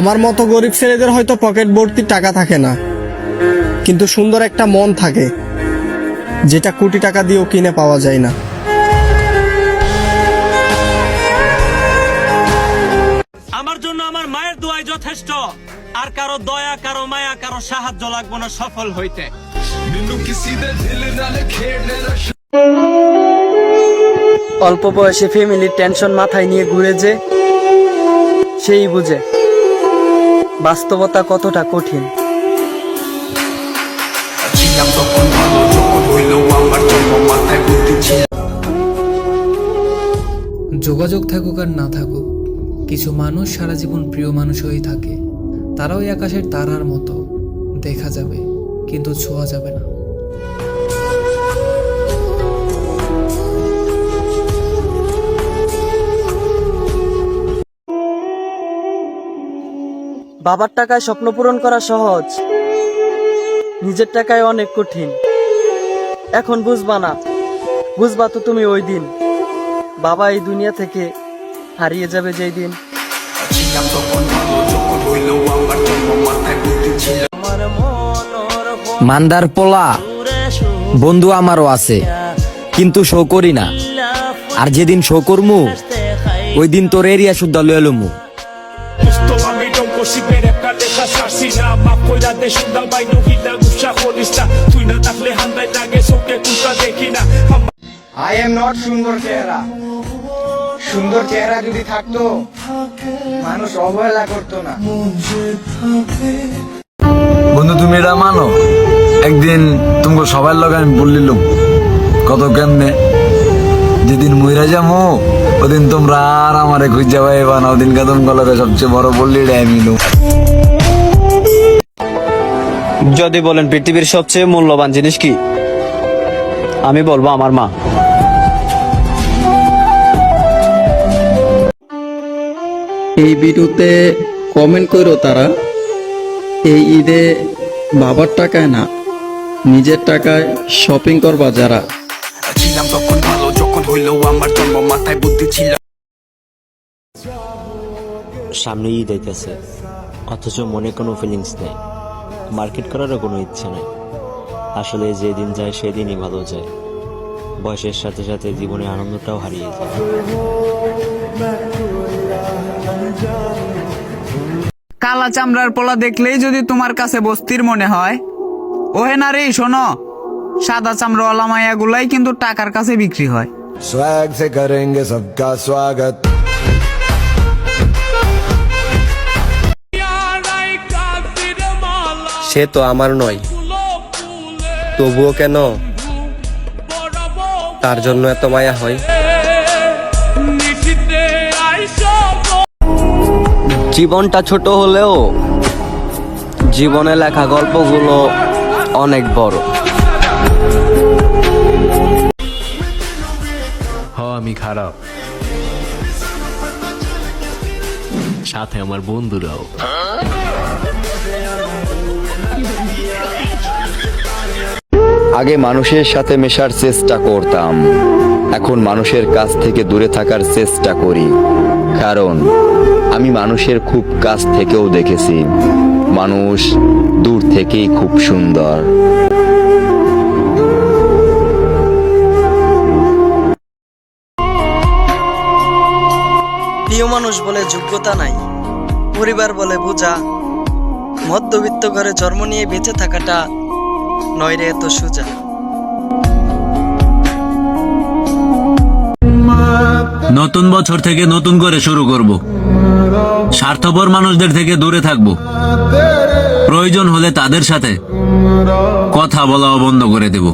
আমার মতো গরিব ছেলেদের হয়তো পকেট ভর্তি টাকা থাকে না। কিন্তু সুন্দর একটা মন থাকে যেটা কোটি টাকা দিয়েও কিনে পাওয়া যায় না। আমার জন্য আমার মায়ের দোয়াই যথেষ্ট। আর কারও দয়া কারও মায়া কারও সাহায্য লাগবো না সফল হইতে। অল্প বয়সে ফ্যামিলির টেনশন মাথায় নিয়ে ঘুরে যে সেই বুঝে। বাস্তবতা কতটা কঠিন? যোগাযোগ থাকুক আর না থাকুক, কিছু মানুষ সারা জীবন প্রিয় মানুষ হয়েই থাকে। তারাও আকাশের তারার মতো। দেখা যাবে, কিন্তু ছোঁয়া যাবে না। বাবার টাকায় স্বপ্ন পূরণ করা সহজ। নিজের টাকায় অনেক কঠিন। এখন বুঝবা না। বুঝবা তো তুমি ওই দিন। বাবা এই দুনিয়া থেকে হারিয়ে যাবে যেই দিন। মান্দার পোলা, বন্ধু আমারও আছে, কিন্তু শো করি না। আর যেদিন শো করমু, ওই দিন তোর এরিয়া শুদ্ধ লমু। না থাকলে হান্দাই লাগে চোখে দেখি না। আই এম নট সুন্দর চেহারা। সুন্দর চেহারা যদি থাকতো মানুষ অবহেলা করতো না। বন্ধু তুমি এটা মানো? একদিন তোমাকে সবার লগে আমি বললিলুম কত কেমনে? যেদিন মইরা যামো ওদিন তোমরা আর আমারে খুঁজা পাইবা না। ওদিন কা তোমার লগে সবচেয়ে বড় বললি আমি যদি বলেন পৃথিবীর সবচেয়ে মূল্যবান জিনিস কি? আমি বলব আমার মা। এই ভিডিওতে কমেন্ট করো তারা এই ঈদে বাবার টাকায় না নিজের টাকায় শপিং করবা যারা। ছিলাম তখন ভালো যখন হইল আমার জন্ম মাথায় বুদ্ধি ছিল। সামনে ঈদ আইতেছে অথচ মনে কোনো ফিলিংস নেই। মার্কেট করারও কোনো ইচ্ছে নাই। আসলে যেদিন যায় সেদিনই ভালো যায়। বয়সের সাথে সাথে জীবনে আনন্দটাও হারিয়ে যায়। কালা চামড়ার পোলা দেখলেই যদি তোমার কাছে বস্তির মনে হয় ওহে না রে শোনো সাদা চামড়া চামড়াওয়ালা মায়াগুলাই কিন্তু টাকার কাছে বিক্রি হয়। স্বাগ সে করেঙ্গে স্বাগত সে তো আমার নয়। তবুও কেন? তার জন্য এত মায়া হয়? জীবনটা ছোট হলেও জীবনে লেখা গল্পগুলো অনেক বড়। হ আমি খারাপ। সাথে আমার বন্ধুরাও। আগে মানুষের সাথে মেশার চেষ্টা করতাম। এখন মানুষের কাছ থেকে দূরে থাকার চেষ্টা করি। কারণ, আমি মানুষের খুব কাছ থেকেও দেখেছি। মানুষ দূর থেকেই খুব সুন্দর। প্রিয় মানুষ বলে যোগ্যতা নাই। পরিবার বলে বোঝা। মধ্যবিত্ত ঘরে জন্ম নিয়ে বেঁচে থাকাটা নয় রে এত সোজা। নতুন বছর থেকে নতুন করে শুরু করব। স্বার্থপর মানুষদের থেকে দূরে থাকব। প্রয়োজন হলে তাদের সাথে কথা বলাও বন্ধ করে দেব।